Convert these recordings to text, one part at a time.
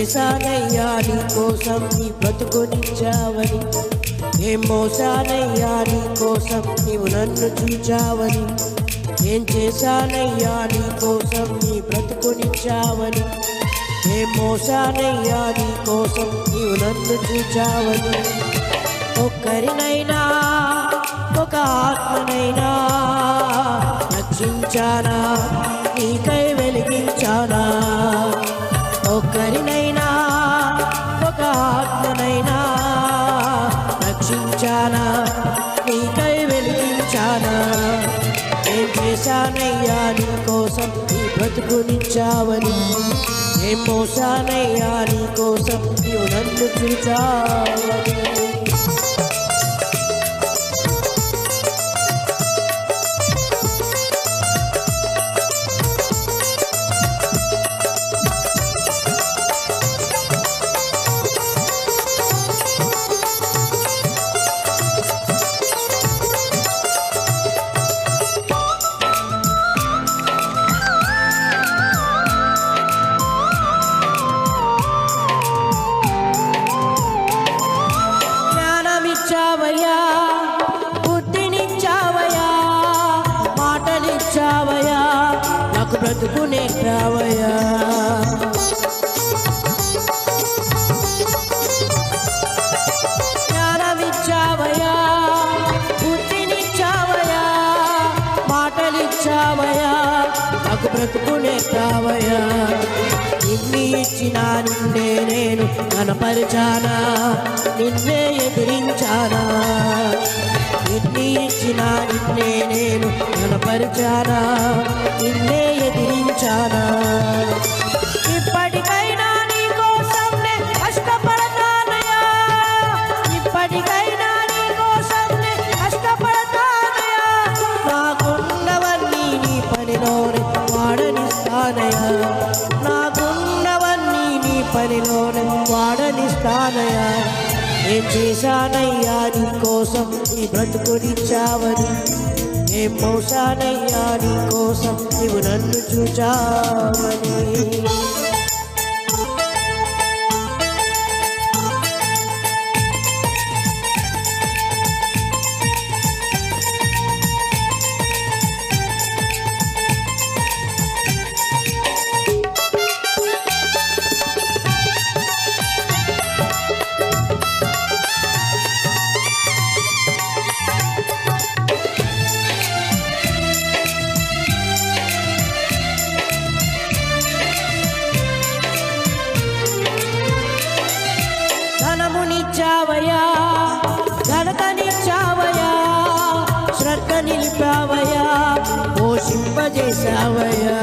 చేశానయ్యా నీ కోసం నీ బ్రతుకునిచ్చావని ఏం మోసానయ్యా నీ కోసం నీవు నన్ను చూచావని. ఏం చేశానయ్యా నీ కోసం నీ బ్రతుకునిచ్చావని ఏం మోసానయ్యా నీ కోసం నీవు నన్ను చూచావని. ఒక్కరినైనా ఒక ఆత్మనైనా రక్షించానా? నీకై పిలిచావని ఏం మోసానయ్యా నీ కోసం నీవు నన్ను పిలిచావని నాకు ఇన్ని ఇచ్చిన నిన్నే నేను కనపరిచానా? నిన్నే ఎదిరించానా? ఎన్ని ఇచ్చిన నిన్నే నేను కనపరిచానా? నిన్నే ఎదిరించానా? ఏం చేశానయ్యా నీ కోసం నీ బ్రతుకునిచ్చావని ఏం మోసానయ్యా నీ కోసం నీవు నన్ను చూచావని. పోషింపజేశావయ్యా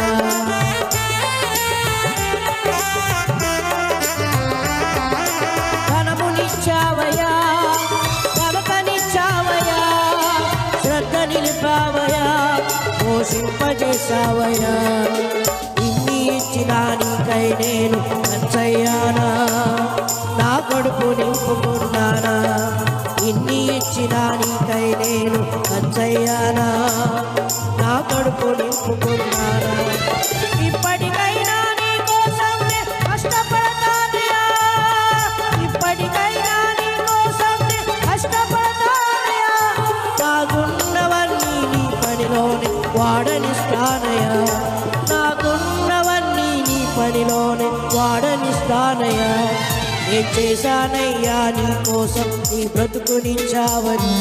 చేశానయ్యా నీ కోసం నీ బ్రతుకునిచ్చావని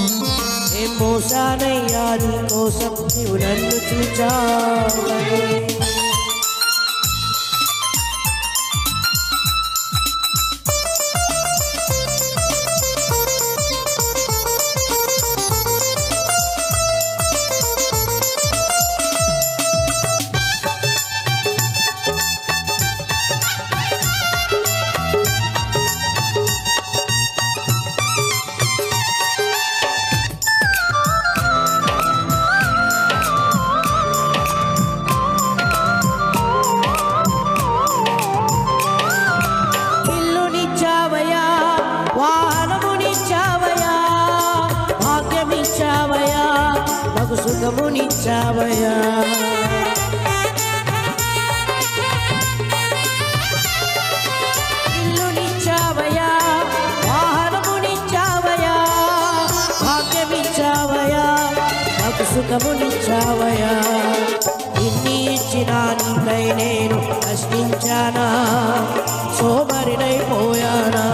ఏం మోసానయ్యా నీ కోసం నీవు నన్ను చూచావని. వచ్చావయ్యా సుఖమునిచ్చావయా ఇన్ని ఇచ్చిన నీకై నేను కష్టించానా సోమరినైపోయానా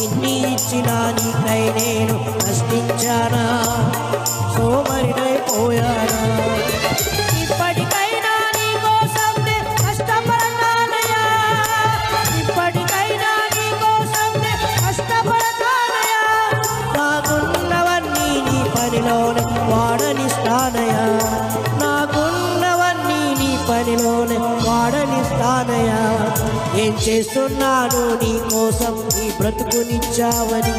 ఇన్ని ఇచ్చిన నీకై నేను కష్టించానా సోమరినైపోయానా ఏం చేస్తున్నాను నీ కోసం నీ బ్రతుకునిచ్చావని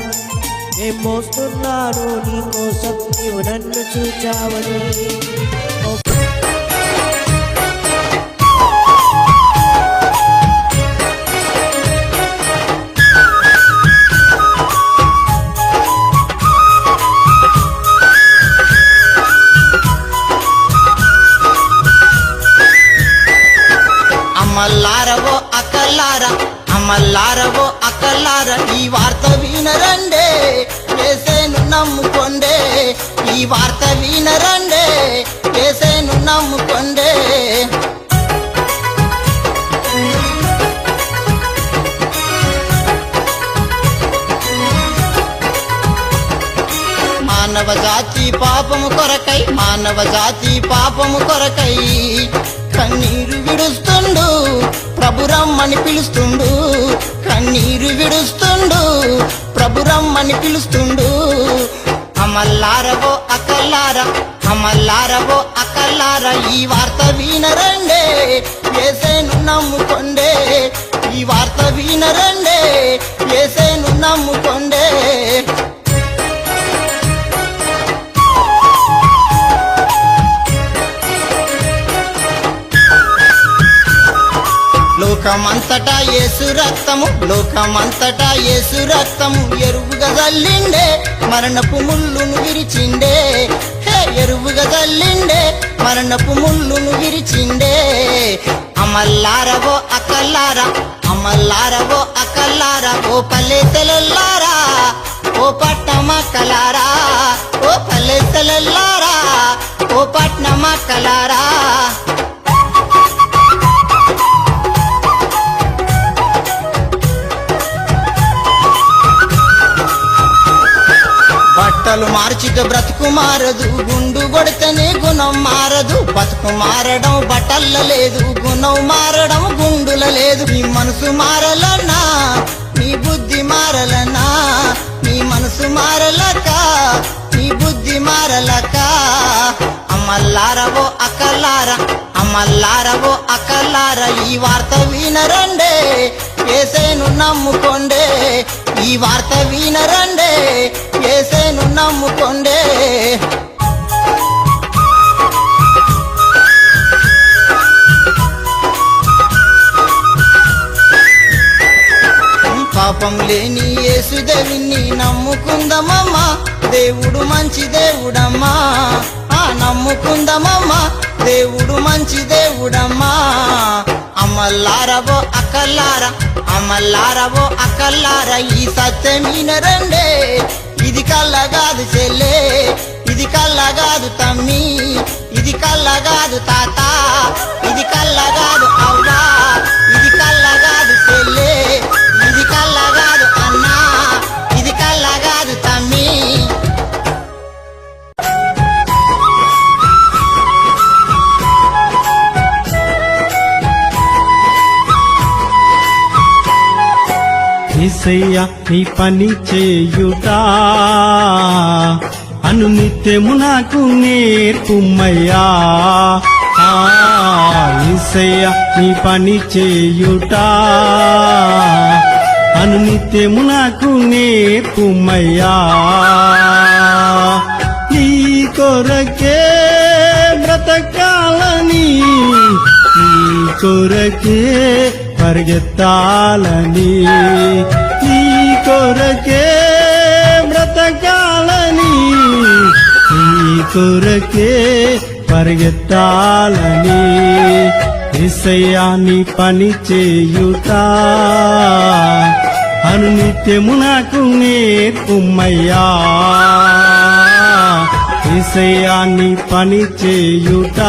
ఏం మోస్తున్నాను నీ కోసం నీవు నన్ను చూచావని? అక్కల్లార అమ్మల్లారవో అక్కల్లారా ఈ వార్త వినరండే వేసేను నమ్ముకోండే. ఈ వార్త వినరండే వేసేను నమ్ముకోండే. మానవ జాతి పాపము కొరకై మానవ జాతి పాపము కొరకై కన్నీరు విడుస్తుండు. ప్రభురమ్మని పిలుస్తుండు. కన్నీరు విడుస్తుండు. ప్రభురమ్మని పిలుస్తుండు. అమల్లారవో అకల్లార అమల్లారవో అకల్లార ఈ వార్త వినరండే. వేసేను నమ్ముకొండే. ఈ వార్త వినరండే. వేసేను నమ్ముకొండే. లోకమంతటా ఏసు రక్తము లోకమంతటా ఏసు రక్తము. ఎరువుగా తల్లిండే మరణపు ముళ్ళును విరిచిండే. హే ఎరువుగా తల్లిండే మరణపు ముళ్ళును విరిచిండే. అమల్లారవో అకల్లారా అమల్లారవో అకల్లారా ఓ పల్లె తెలల్లారా ఓ పట్టమక్కలారా ఓ పల్లె తెలల్లారా ఓ పట్నమక్కలారా బట్టలు మార్చితే బ్రతుకు మారదు గుండు కొడితేనే గుణం మారదు. బతుకు మారడం బట్టల్ల లేదు గుణం మారడం గుండుల లేదు. నీ మనసు మారలనా నీ బుద్ధి మారలనా నీ మనసు మారలక నీ బుద్ధి మారలక. అమ్మల్లారవో అక్కల్లార అమ్మల్లారవో అక్కల్లార ఈ వార్త వినరండే ఏసేను నమ్ముకోండే. ఈ వార్త వినరండే ఏసేను నమ్ముకోండే. పాపం లేని యేసుదేవిని నమ్ముకుందమమ్మా. దేవుడు మంచి దేవుడమ్మా. నమ్ముకుందామమ్మా. దేవుడు మంచి దేవుడమ్మా. అమ్మల్లారవో అక్కల్లార అమ్మల్లారవో అక్కల్లార. ఈ సత్యమీనరండే ఇది కళ్ళగాదు చెల్లే ఇది కళ్ళగాదు తమ్మి ఇది కళ్ళగాదు తాత ఇది కళ్ళగాదు అవ్వా. ఏసయ్య నీ పని చేయుట అనునిత్యము నాకు నేర్పుమయ్యా. ఆ, ఏసయ్య నీ పని చేయుట అనునిత్యము నాకు నేర్పుమయ్యా. నీ కొరకే బ్రతకాలని నీ కొరకే పరిగెత్తాలని నీ కొరకే బ్రతకాలని నీ కొరకే పరిగెత్తాలని ఇసయాన్ని పని చేయుట. అనునిత్యము నాకు నేర్పుమయ్యా. విషయాన్ని పని చేయుట.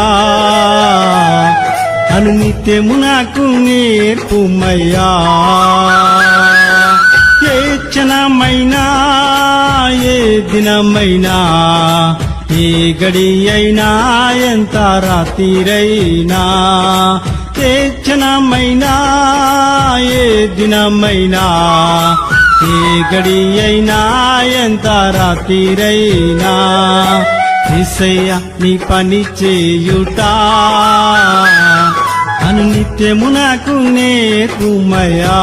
నన్ను నిత్యము నాకు నేర్పుమయ్యా. ఏ క్షణమైనా ఏ దినమైనా ఏ గడి అయినా ఎంత రాత్రిరైనా ఏ క్షణమైనా ఏ దినమైనా ఏ గడి అయినా ఎంత రాత్రిరైనా నిశ్చయ నీ పని చేయుటా. అను నిత్యము నాకు నేర్పుమయా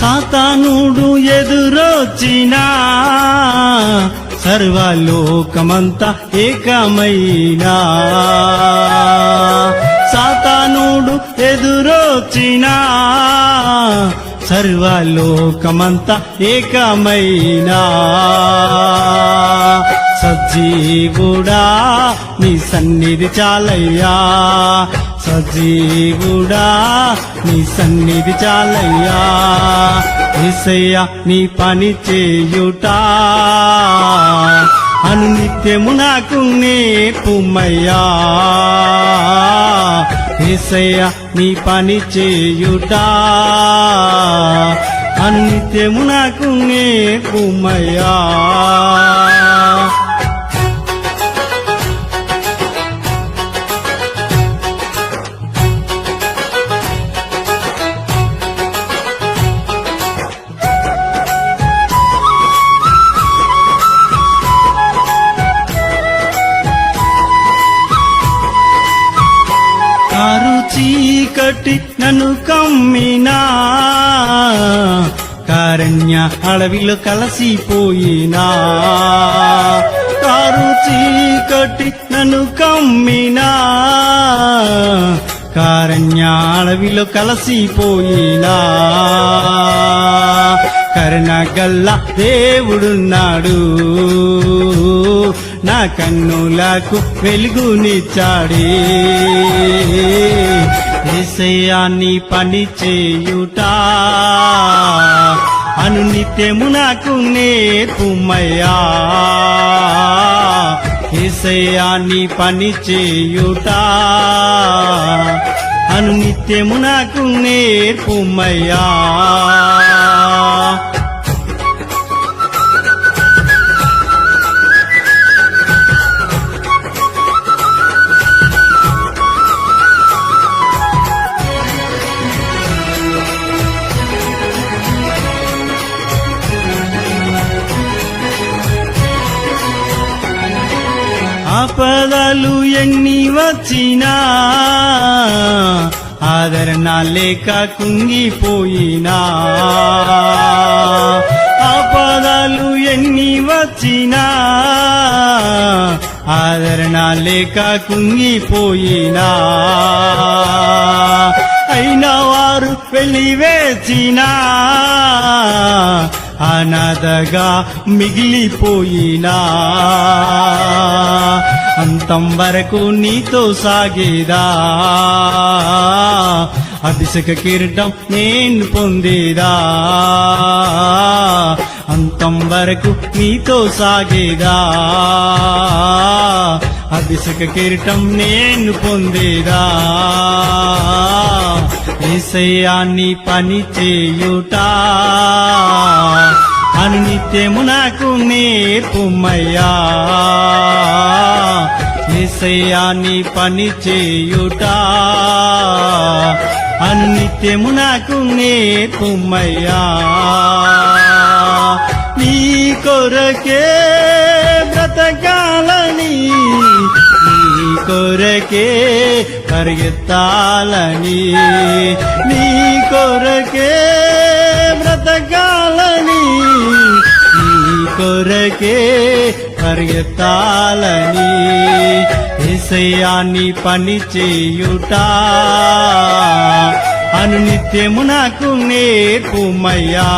సాతానుడు ఎదురొచ్చినా సర్వలోకమంతా ఏకమైనా. సాతానుడు ఎదురొచ్చినా. సర్వలోకమంతా ఏకమైనా. సజీవుడా నీ సన్నిధి చాలయ్యా. సజీవుడా నీ సన్నిధి చాలయ్యా. ఏసయ్యా నీ పని చేయుట. అను నిత్యము నాకు నేర్పుమయ్యా. ఏసయ్యా నీ పని చేయుట. అను నిత్యము నాకు నేర్పుమయ్యా. అడవిలో కలసిపోయినా. కారు చీకటి నన్ను కమ్మినా. కారణ్య అడవిలో కలసిపోయినా. కరుణగల్ల దేవుడున్నాడు. నా కన్నులకు వెలుగునిచ్చాడే. ఏసయాన్ని పని చేయుట. అను నిత్యము నాకు నేర్పుమయ్యా ఏసయాన్ని పని చేయుట. అను నిత్యము నాకు నేర్పుమయ్యా ఆపదలు ఎన్ని వచ్చినా ఆదరణ లేక కుంగిపోయినా. ఆపదలు ఎన్ని వచ్చినా ఆదరణ లేక కుంగిపోయినా. అయినా వారు వెలివేచినా అనాథగా మిగిలిపోయినా. అంతం వరకు నీతో సాగేదా. అభిషేక కిరీటం నేను పొందేదా. అంతం వరకు నీతో సాగేదా. అభిషేక కిరీటం నేను పొందేదా. ఏసయాన్ని పని చేయుట. అనునిత్యము నాకు నేర్పుమయ్యా. ఏసయాన్ని పని చేయుట. అన్నిత్యము నాకు నేర్పుమయ్యా. నీ కొరకే బ్రతకాలని నీ కొరకే పరిగెత్తాలని నీ కొరకే బ్రతకాలని నీ కొరకే పరిగెత్తాలని ఏసయాన్ని పని చేయుట అనునిత్యము నాకు నేర్పుమయ్యా.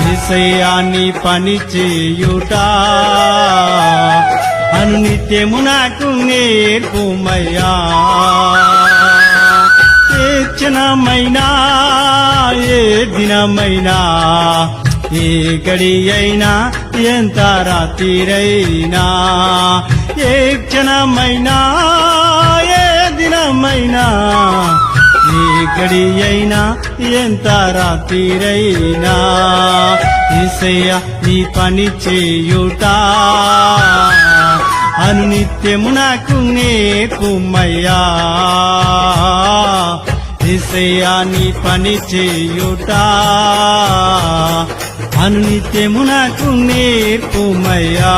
నిశ్చయాన్ని పని చేయుట అనునిత్యము నాకు నేర్పుమయ్యా. ఏ క్షణమైనా ఏ దినమైనా ఏ గడి అయినా ఎంత రాత్రిరైనా ఏ క్షణమైనా ఏ దినమైనా ఏ గడి అయినా ఎంత రాత్రిరైనా ఈసయ్య నీ పని చేయుట. అనునిత్యము నాకు నేర్పుమయ్యా ఈసయ్యా నీ పని చేయుట. అనునిత్యము నాకు నేర్పుమయ్యా